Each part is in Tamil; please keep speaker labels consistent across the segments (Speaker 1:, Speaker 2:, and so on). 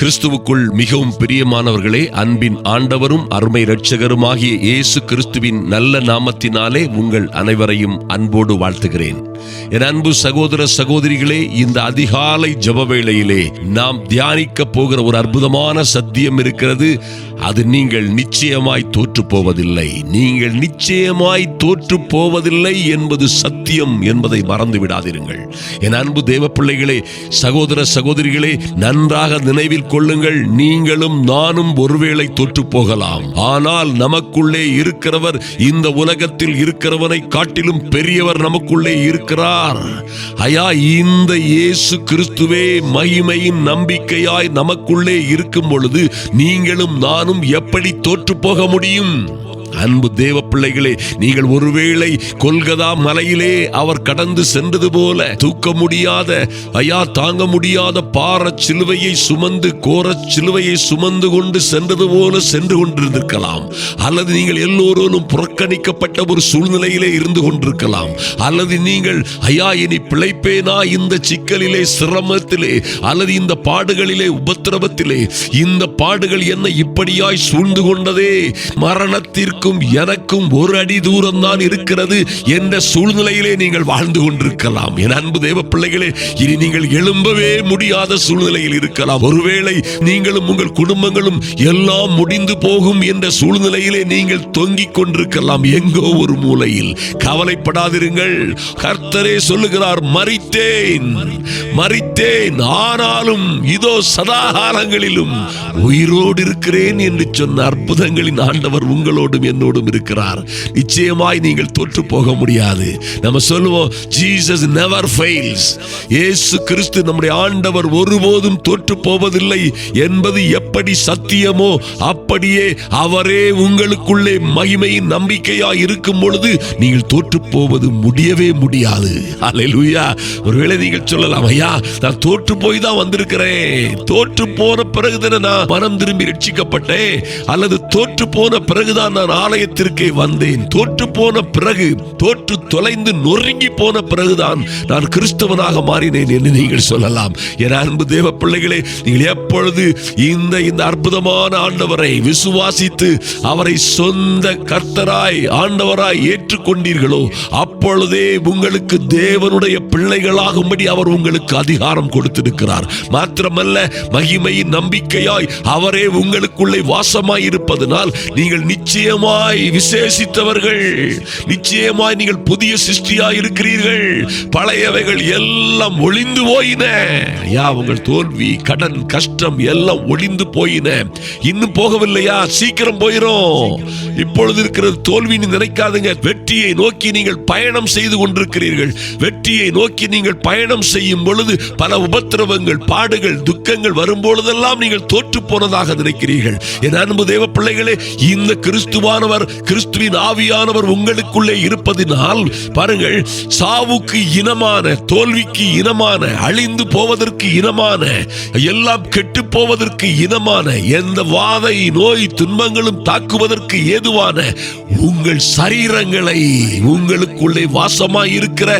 Speaker 1: கிறிஸ்துவுக்குள் மிகவும் பிரியமானவர்களே அன்பின் ஆண்டவரும் அருமை இரட்சகருமாகிய இயேசு கிறிஸ்துவின் நல்ல நாமத்தினாலே உங்கள் அனைவரையும் அன்போடு வாழ்த்துகிறேன். என் அன்பு சகோதர சகோதரிகளே இந்த அதிகாலை ஜப வேளையிலே நாம் தியானிக்க போகிற ஒரு அற்புதமான சத்தியம் இருக்கிறது. அது நீங்கள் நிச்சயமாய் தோற்று போவதில்லை. நீங்கள் நிச்சயமாய் தோற்று போவதில்லை என்பது சத்தியம் என்பதை மறந்து விடாதிருங்கள். என் அன்பு தேவ பிள்ளைகளே சகோதர சகோதரிகளே நன்றாக நினைவில் கொள்ளுங்கள் நீங்களும் நானும் ஒருவேளை தொற்று போகலாம் ஆனால் நமக்குள்ளே இருக்கிறவர் இந்த உலகத்தில் இருக்கிறவனை காட்டிலும் பெரியவர் நமக்குள்ளே இருக்கிறார். ஐயா இந்த இயேசு கிறிஸ்துவே மகிமையின் நம்பிக்கையாய் நமக்குள்ளே இருக்கும் பொழுது நீங்களும் நானும் எப்படி தோற்று போக முடியும்? அன்பு தேவ பிள்ளைகளே நீங்கள் ஒருவேளை கொல்கதா மலையிலே அவர் கடந்து சென்றது போல தூக்க முடியாத ஐயா தாங்க முடியாத பார சிலுவையை சுமந்து கோர சிலுவையை சுமந்து கொண்டு சென்றது போல சென்று கொண்டிருந்திருக்கலாம். அல்லது நீங்கள் எல்லோரும் புறக்கணிக்கப்பட்ட ஒரு சூழ்நிலையிலே இருந்து கொண்டிருக்கலாம். அல்லது நீங்கள் ஐயா இனி பிழைப்பேனா இந்த சிக்கலிலே சிரமத்திலே அல்லது இந்த பாடுகளிலே உபத்திரவத்திலே இந்த பாடுகள் என்ன இப்படியாய் சூழ்ந்து கொண்டதே மரணத்திற்கு மரணத்திற்கும் எனக்கும் ஒரு அடி தூரம் தான் இருக்கிறது என்ற சூழ்நிலையிலே நீங்கள் வாழ்ந்து கொண்டிருக்கலாம். என் அன்பு தேவ பிள்ளைகளே இனி நீங்கள் எழும்பவே முடியாத சூழ்நிலையில் இருக்கலாம். ஒருவேளை நீங்களும் உங்கள் குடும்பங்களும் எல்லாம் முடிந்து போகும் என்ற சூழ்நிலையிலே நீங்கள் தொங்கிக் கொண்டிருக்கலாம். எங்கோ ஒரு மூலையில். கவலைப்படாதிருங்கள். கர்த்தரே சொல்லுகிறார் மறித்தேன் மறித்தேன் ஆனாலும் இதோ சதாகாலங்களிலும் உயிரோடு இருக்கிறேன் என்று சொன்ன அற்புதங்களின் ஆண்டவர் உங்களோடும் என்னோடும் இருக்கிறார். நிச்சயமாய் நீங்கள் தோற்று போக முடியாது. நம்ம சொல்லுவோம் ஜீசஸ் நெவர் ஃபெயில்ஸ் இயேசு கிறிஸ்து நம்முடைய ஆண்டவர் ஒருபோதும் தோற்று போவதில்லை என்பது எப்படி சத்தியமோ அப்படியே அவரே உங்களுக்குள்ளே மகிமையின் நம்பிக்கையா இருக்கும் பொழுது நீங்கள் தோற்று போவது முடியவே முடியாது. அல்லேலூயா ஒருவேளை நீங்கள் சொல்லலாம் ஐயா நான் தோற்று போய் தான் வந்திருக்கிறேன். தோற்று போன பிறகுதானே நான் மனம் திரும்பி ரட்சிக்கப்பட்டேன். அல்லது தோற்று போன பிறகுதான் நான் ஆலயத்திற்கே வந்தேன். தோற்று போன பிறகு தோற்று தொலைந்து நொறுங்கி போன பிறகுதான் நான் கிறிஸ்தவனாக மாறினேன் என்று நீங்கள் சொல்லலாம். என அன்பு தேவ பிள்ளைகளே நீங்கள் எப்பொழுது இந்த இந்த அற்புதமான ஆண்டவரை விசுவாசித்து அவரை சொந்த கர்த்தராய் ஆண்டவராய் ஏற்றுக்கொண்டீர்களோ அப்பொழுதே உங்களுக்கு தேவனுடைய பிள்ளைகளாகும்படி அவர் உங்களுக்கு அதிகாரம் கொடுத்திருக்கிறார். மாத்திரமல்ல மகிமையின் நம்பிக்கையாய் அவரே உங்களுக்குள்ளே வாசமாய் இருப்பதனால் நீங்கள் நிச்சயமாய் விசேஷித்தவர்கள். நிச்சயமாய் நீங்கள் புதிய சிருஷ்டியாய் இருக்கிறீர்கள். பழையவைகள் எல்லாம் ஒளிந்து போயின. யா உங்கள் தோல்வி கடன் கஷ்டம் எல்லாம் ஒளிந்து போயின. இன்னும் போகவில்லையா? சீக்கிரம் போயிரும். இப்பொழுது இருக்கிற தோல்வின்னு நினைக்காதுங்க. வெற்றியை நோக்கி நீங்கள் பயணம் செய்து கொண்டிருக்கிறீர்கள். வெற்றியை நோக்கி நீங்கள் பயணம் செய்யும் பொழுது பல உபத்திரவங்கள் பாடுகள் துக்கங்கள் வரும் பொழுதெல்லாம் நீங்கள் தோற்று போனதாக நினைக்கிறீர்கள். என் அன்பு தேவ பிள்ளைகளே இந்த கிறிஸ்துவானவர் கிறிஸ்துவின் ஆவியானவர் உங்களுக்குள்ளே இருப்பதினால் பாருங்கள் சாவுக்கு இனமான தோல்விக்கு இனமான அழிந்து போவதற்கு இனமான எல்லாம் கெட்டு போவதற்கு இனமான எந்த வாதை நோய் துன்பங்களும் தாக்குவதற்கு ஏது ஏதுவான உங்கள் சரீரங்களை உங்களுக்குள்ளே வாசமாய் இருக்கிற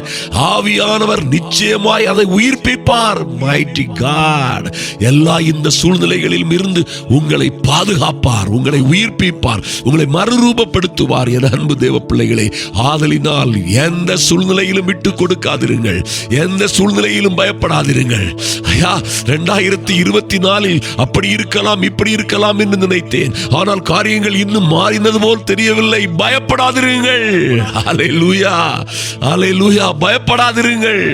Speaker 1: ஆவியானவர் நிச்சயமாய் அதை உயிர்ப்பிப்பார். மைட்டி காட் எல்லா இந்த சூழ்நிலைகளிலும் இருந்து உங்களை பாதுகாப்பார் உங்களை உயிர்ப்பிப்பார் உங்களை மறுரூபப்படுத்துவார் என அன்பு தேவ பிள்ளைகளை. ஆதலினால் எந்த சூழ்நிலையிலும் விட்டு கொடுக்காதிருங்கள். எந்த சூழ்நிலையிலும் பயப்படாதிருங்கள். ஐயா ரெண்டாயிரத்தி இருபத்தி நாலில் அப்படி இருக்கலாம் இப்படி இருக்கலாம் என்று நினைத்தேன். ஆனால் காரியங்கள் இன்னும் மாறின மாறினது போல் தெரியவில்லை. பயப்படாதிருங்கள். அலையலூயா பயப்படாதிருங்கள்.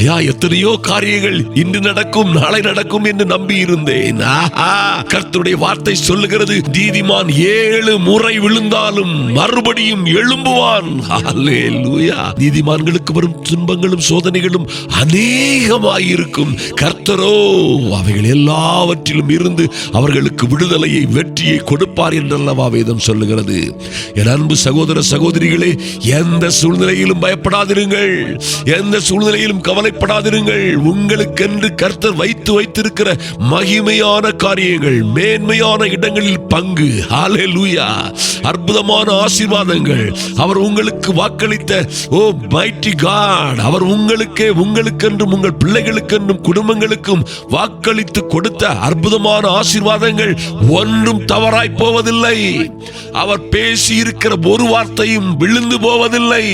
Speaker 1: ஐயா எத்தனையோ காரியங்கள் இன்று நடக்கும் நாளை நடக்கும் என்று நம்பி இருந்தேன். கர்த்தருடைய வார்த்தை சொல்லுகிறது நீதிமான் ஏழு முறை விழுந்தாலும் மறுபடியும் எழும்புவான். நீதிமான்களுக்கு வரும் துன்பங்களும் சோதனைகளும் அநேகமாயிருக்கும். கர்த்தரோ அவைகள் எல்லாவற்றிலும் இருந்து அவர்களுக்கு விடுதலையை வெற்றியை கொடுப்பார் என்றல்லவா வேதம் சொல்ல சொல்லுகிறது என் அன்பு சகோதர சகோதரிகளே எந்த சூழ்நிலையிலும் பயப்படாதிருங்கள். எந்த சூழ்நிலையிலும் கவலைப்படாதிருங்கள். உங்களுக்கென்று கர்த்தர் வைத்து வைத்திருக்கிற மகிமையான காரியங்கள் மேன்மையான இடங்களில் பங்கு. ஹalleluya அற்புதமான ஆசீர்வாதங்கள். அவர் உங்களுக்கு வாக்களித்த ஓ மைட்டி காட் அவர் உங்களுக்கே உங்களுக்கென்றும் உங்கள் பிள்ளைகளுக்கென்றும் குடும்பங்களுக்கும் வாக்களித்து கொடுத்த அற்புதமான ஆசீர்வாதங்கள் ஒன்றும் தவறாய் போவதில்லை. அவர் பேசி இருக்கிற ஒரு வார்த்தையும் விழுந்து போவதில்லை.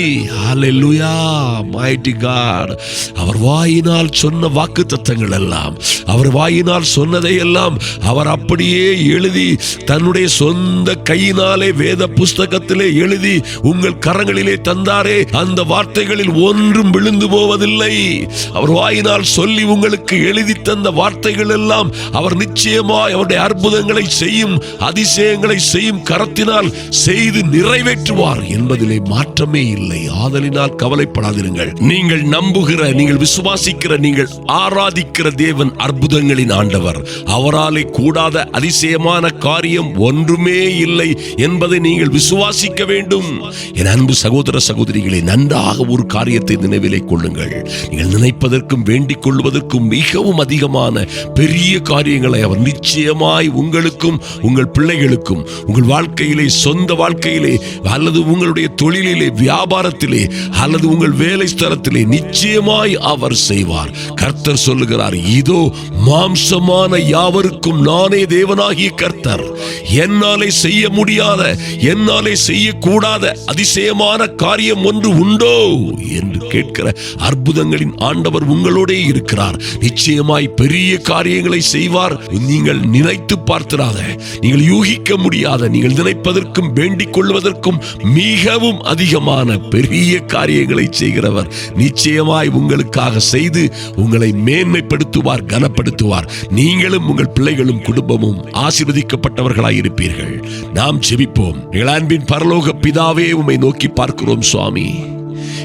Speaker 1: அவர் வாயினால் சொன்ன வாக்கு தத்தங்கள் எல்லாம் அவர் வாயினால் சொன்னதை எல்லாம் அவர் அப்படியே எழுதி தன்னுடைய சொந்த கையினாலே வேத புஸ்தகத்திலே எழுதி உங்கள் கரங்களிலே தந்தாரே அந்த வார்த்தைகளில் ஒன்றும் விழுந்து போவதில்லை. அவர் வாயினால் சொல்லி உங்களுக்கு எழுதி தந்த வார்த்தைகள் எல்லாம் அவர் நிச்சயமாய் அவருடைய அற்புதங்களை செய்யும் அதிசயங்களை செய்யும் கரத்தினால் செய்து நிறைவேற்றுவார் என்பதிலே மாற்றமே இல்லை. ஆதலினால் கவலைப்படாதிருங்கள். நீங்கள் நம்புகிற நீங்கள் விசுவாசிக்கிற நீங்கள் ஆராதிக்கிற தேவன் அற்புதங்களின் ஆண்டவர். அவராலே கூடாத அதிசயமான காரியம் ஒன்றுமே இல்லை என்பதை நீங்கள் விசுவாசிக்க வேண்டும். என் அன்பு சகோதர சகோதரிகளை நன்றாக ஒரு காரியத்தை நினைவிலே கொள்ளுங்கள். நீங்கள் நினைப்பதற்கும் வேண்டிக் கொள்வதற்கும் மிகவும் அதிகமான பெரிய காரியங்களை அவர் நிச்சயமாய் உங்களுக்கும் உங்கள் பிள்ளைகளுக்கும் உங்கள் வாழ்க்கையில் சொந்த வாழ்க்கையிலே அல்லது உங்களுடைய தொழிலிலே வியாபாரத்திலே அல்லது உங்கள் வேலை ஸ்தலத்திலே நிச்சயமாய் அவர் செய்வார். கர்த்தர் சொல்லுகிறார் இதோ மாம்சமான யாவருக்கும் நானே தேவனாகிய கர்த்தர். என்னாலே செய்ய முடியாத என்னாலே செய்யக்கூடாத அதிசயமான காரியம் ஒன்று உண்டோ? என்று கேட்கிற அற்புதங்களின் ஆண்டவர் உங்களோடே இருக்கிறார். நிச்சயமாய் பெரிய காரியங்களை செய்வார். நீங்கள் நினைத்து பார்த்திராத நீங்கள் யூகிக்க முடியாத நீங்கள் கேட்பதற்கும் வேண்டிக் கொள்வதற்கும் மிகவும் அதிகமான பெரிய காரியங்களை செய்கிறவர். நிச்சயமாய் உங்களுக்காக செய்து உங்களை மேன்மைப்படுத்துவார் கனப்படுத்துவார். நீங்களும் உங்கள் பிள்ளைகளும் குடும்பமும் ஆசீர்வதிக்கப்பட்டவர்களாய் இருப்பீர்கள் நாம் ஜெபிப்போம். எங்கள் பரலோக பிதாவே உம்மை நோக்கி பார்க்கிறோம் சுவாமி.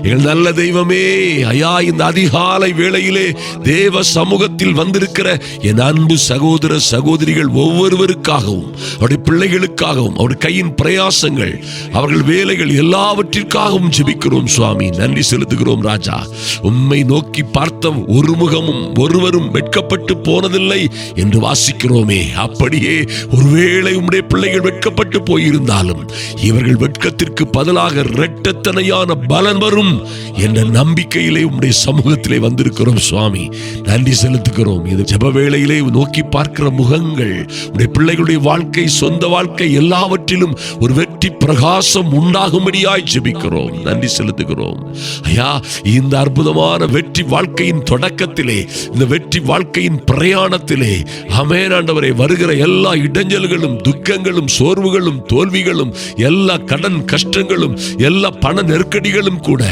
Speaker 1: எங்கள் நல்ல தெய்வமே ஐயா இந்த அதிகாலை வேளையிலே தேவ சமூகத்தில் வந்திருக்கிற என் அன்பு சகோதர சகோதரிகள் ஒவ்வொருவருக்காகவும் அவருடைய பிள்ளைகளுக்காகவும் அவருடைய கையின் பிரயாசங்கள் அவர்கள் வேலைகள் எல்லாவற்றிற்காகவும் ஜெபிக்கிறோம் சுவாமி. நன்றி செலுத்துகிறோம் ராஜா. உம்மை நோக்கி பார்த்த ஒரு முகமும் ஒருவரும் வெட்கப்பட்டு போனதில்லை என்று வாசிக்கிறோமே. அப்படியே ஒருவேளை உம்முடைய பிள்ளைகள் வெட்கப்பட்டு போயிருந்தாலும் இவர்கள் வெட்கத்திற்கு பதிலாக இரட்டத்தனையான பலன் வரும் என்ற நம்பிக்கையிலே உம்முடைய சமூகத்திலே வந்திருக்கிறோம் சுவாமி. நன்றி செலுத்துகிறோம். இது ஜப வேளையிலே நோக்கி பார்க்கிற முகங்கள் உடைய பிள்ளைகளுடைய வாழ்க்கை சொந்த வாழ்க்கை எல்லாவற்றிலும் ஒரு வெற்றி பிரகாசம் உண்டாகும்படியாய் ஜெபிக்கிறோம். நன்றி செலுத்துகிறோம். ஐயா இந்த அற்புதமான வெற்றி வாழ்க்கையின் தொடக்கத்திலே இந்த வெற்றி வாழ்க்கையின் பிரயாணத்திலே அமேனாண்டவரை வருகிற எல்லா இடைஞ்சல்களும் துக்கங்களும் சோர்வுகளும் தோல்விகளும் எல்லா கடன் கஷ்டங்களும் எல்லா பண நெருக்கடிகளும் கூட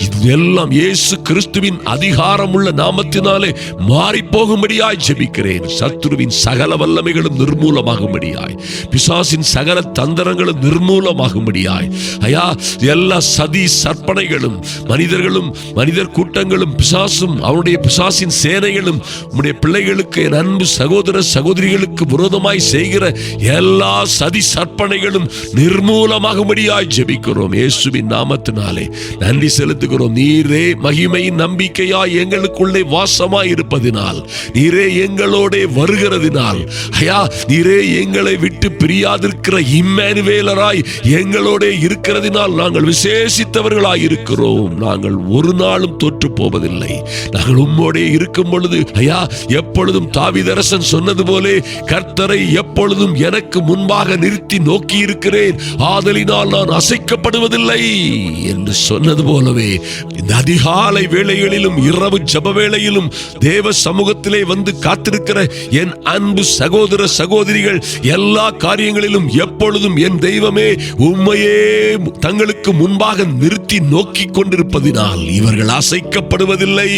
Speaker 1: இதெல்லாம் இயேசு கிறிஸ்துவின் அதிகாரமுள்ள நாமத்தினாலே மாறி போகும்படியாய் ஜெபிக்கிறேன். சத்ருவின் சகல வல்லமைகளும் நிர்மூலமாகும்படியாய். பிசாசின் சகல தந்திரங்களும் நிர்மூலமாகும்படியாய். ஐயா எல்லா சதி சற்பனைகளும் மனிதர்களும் மனிதர் கூட்டங்களும் பிசாசும் அவனுடைய பிசாசின் சேனைகளும் உம்முடைய பிள்ளைகளுக்கு என் அன்பு சகோதர சகோதரிகளுக்கு விரோதமாய் செய்கிற எல்லா சதி சற்பனைகளும் நிர்மூலமாகும்படியாய் ஜெபிக்கிறோம். இயேசுவின் நாமத்தினாலே. நன்றி நன்றி செலுத்துகிறோம். நீரே மகிமையின் நம்பிக்கையா எங்களுக்குள்ளே வாசமாய் இருப்பதினால் நீரே எங்களோட வருகிறதினால் ஐயா நீரே எங்களை விட்டு பிரியாதிருக்கிற இம்மேனுவேலராய் எங்களோட இருக்கிறதினால் நாங்கள் விசேஷித்தவர்களாய் இருக்கிறோம். நாங்கள் ஒரு நாளும் தோற்று போவதில்லை. நாங்கள் உம்மோடே இருக்கும் பொழுது ஐயா எப்பொழுதும் தாவிதரசன் சொன்னது போலே கர்த்தரை எப்பொழுதும் எனக்கு முன்பாக நிறுத்தி நோக்கி இருக்கிறேன் ஆதலினால் நான் அசைக்கப்படுவதில்லை என்று சொன்னது போல போலவே இந்த அதிகாலை வேளைகளிலும் இரவு ஜப வேளையிலும் தேவ சமூகத்திலே வந்து காத்திருக்கிற என் அன்பு சகோதர சகோதரிகள் எல்லா காரியங்களிலும் எப்பொழுதும் என் தெய்வமே உண்மையே தங்களுக்கு முன்பாக நிறுத்தி நோக்கி கொண்டிருப்பதினால் இவர்கள் அசைக்கப்படுவதில்லை.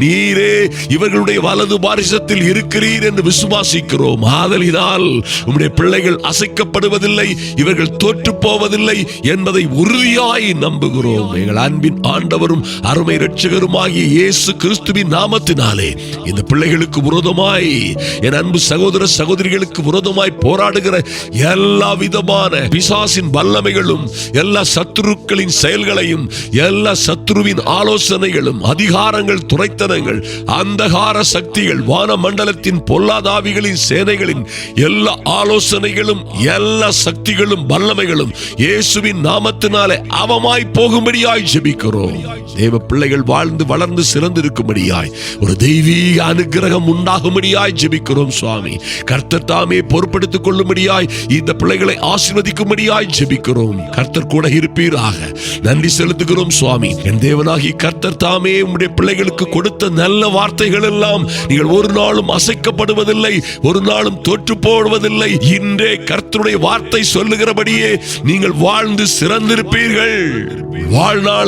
Speaker 1: நீரே இவர்களுடைய வலது பாரிசத்தில் இருக்கிறீர் என்று விசுவாசிக்கிறோம். ஆதலினால் உம்முடைய பிள்ளைகள் அசைக்கப்படுவதில்லை இவர்கள் தோற்று போவதில்லை என்பதை உறுதியாய் நம்புகிறோம். எங்கள் அன்பின் ஆண்டவரும் அருமை ரட்சகருமாகிய இயேசு கிறிஸ்துவின் நாமத்தினாலே இந்த பிள்ளைகளுக்கு விரோதமாய் என் அன்பு சகோதர சகோதரிகளுக்கு விரோதமாய் போராடுகிற எல்லா விதமான பிசாசின் வல்லமைகளும் எல்லா சத்துருக்களின் செயல்களையும் எல்லா சத்துருவின் ஆலோசனைகளும் அதிகாரங்கள் துரைத்தனங்கள் அந்தகார சக்திகள் வான மண்டலத்தின் பொல்லாதாவிகளின் சேனைகளின் எல்லா ஆலோசனைகளும் எல்லா சக்திகளும் வல்லமைகளும் இயேசுவின் நாமத்தினாலே அவமாய் போகும்படியாய் ஜெபிக்கிறோம். தேவ பிள்ளைகள் வாழ்ந்து வளர்ந்து சிறந்திருக்கும்படியாய் ஒரு தெய்வீக அனுக்கிரகம் உண்டாகும்படியாய் ஜெபிக்கிறோம் சுவாமி. கர்த்தர் தாமே பொறுப்படுத்திக் கொள்ளும்படியாய் இந்த பிள்ளைகளை ஆசீர்வதிக்கும்படியாய் ஜெபிக்கிறோம். கர்த்தர் கூட இருப்பீராக. நன்றி செலுத்துகிறோம் சுவாமி. என் தேவனாகி கர்த்தர் தாமே உம்முடைய பிள்ளைகளுக்கு கொடுத்த நல்ல வார்த்தைகள் எல்லாம் நீங்கள் ஒரு நாளும் அசைக்கப்படுவதில்லை ஒரு நாளும் தோற்று போடுவதில்லை. இன்றே கர்த்தருடைய வார்த்தை சொல்லுகிறபடியே நீங்கள் வாழ்ந்து சிறந்திருப்பீர்கள்.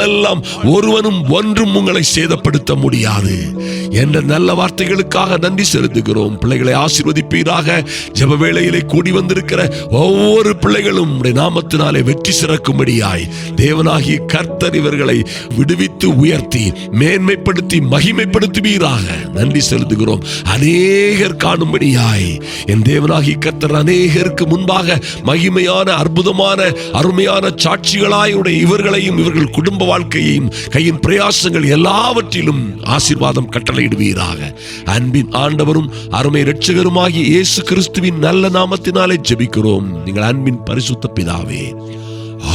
Speaker 1: வாழ்நாளெல்லாம் ஒருவனும் ஒன்றும் உங்களை சேதப்படுத்த முடியாது. என்ற நல்ல வார்த்தைகளுக்காக நன்றி செலுத்துகிறோம். பிள்ளைகளை ஆசீர்வதிப்பீராக. ஜப வேளையிலே கூடி வந்திருக்கிற ஒவ்வொரு பிள்ளைகளும் நாமத்தினாலே வெற்றி சிறக்கும்படியாய் தேவனாகிய கர்த்தர் இவர்களை விடுவித்து உயர்த்தி மேன்மைப்படுத்தி மகிமைப்படுத்துவீராக. நன்றி செலுத்துகிறோம். அநேகர் காணும்படியாய். என் தேவனாகி கர்த்தர் அநேகருக்கு முன்பாக மகிமையான அற்புதமான அருமையான சாட்சிகளாயுடைய இவர்களையும் இவர்கள் குடும்ப வாழ்க்கையையும் கையின் பிரயாசங்கள் எல்லாவற்றிலும் ஆசீர்வாதம் கட்டளையிடுவீராக. அன்பின் ஆண்டவரும் அருமை இரட்சகருமாகிய இயேசு கிறிஸ்துவின் நல்ல நாமத்தினாலே ஜெபிக்கிறோம். நீங்கள் அன்பின் பரிசுத்த பிதாவே.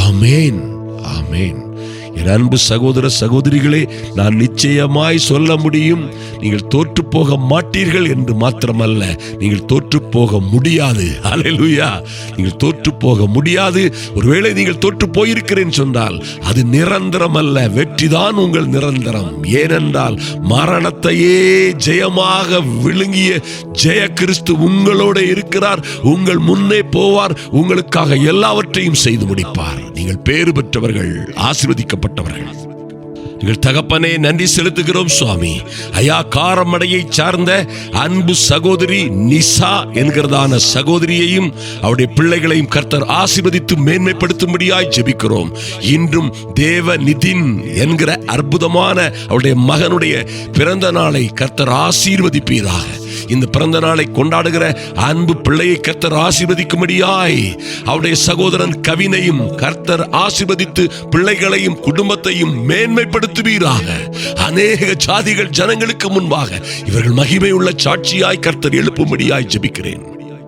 Speaker 1: ஆமேன். ஆமேன். என் அன்பு சகோதர சகோதரிகளே நான் நிச்சயமாய் சொல்ல முடியும் நீங்கள் தோற்று போக மாட்டீர்கள் என்று மாத்திரமல்ல நீங்கள் தோற்று போக முடியாது. அலையலுயா நீங்கள் தோற்று போக முடியாது. ஒருவேளை நீங்கள் தோற்று போயிருக்கிறேன் சொன்னால் அது நிரந்தரம் அல்ல வெற்றிதான் உங்கள் நிரந்தரம். ஏனென்றால் மரணத்தையே ஜெயமாக விழுங்கிய ஜெய கிறிஸ்து உங்களோட இருக்கிறார். உங்கள் முன்னே போவார். உங்களுக்காக எல்லாவற்றையும் செய்து முடிப்பார். நீங்கள் பேறு பெற்றவர்கள் ஆசிர்வதிக்கப்பட்டவர்கள். எங்கள் தகப்பனே நன்றி செலுத்துகிறோம் சுவாமி. ஐயா காரமடையை சார்ந்த அன்பு சகோதரி நிசா என்கிறதான சகோதரியையும் அவருடைய பிள்ளைகளையும் கர்த்தர் ஆசிர்வதித்து மேன்மைப்படுத்தும்படியாய் ஜெபிக்கிறோம். இன்றும் தேவ நிதின் என்கிற அற்புதமான அவருடைய மகனுடைய பிறந்த நாளை கர்த்தர் ஆசீர்வதிப்பீராக. இந்த பிறந்த நாளை கொண்டாடுகிற அன்பு பிள்ளையை கர்த்தர் ஆசிர்வதிக்கும்படியாய். அவருடைய சகோதரன் கவினையும் கர்த்தர் ஆசிர்வதித்து பிள்ளைகளையும் குடும்பத்தையும் மேன்மைப்படுத்துவீராக. அநேக ஜாதிகள் ஜனங்களுக்கு முன்பாக இவர்கள் மகிமை உள்ள சாட்சியாய் கர்த்தர் எழுப்பும்படியாய் ஜபிக்கிறேன்.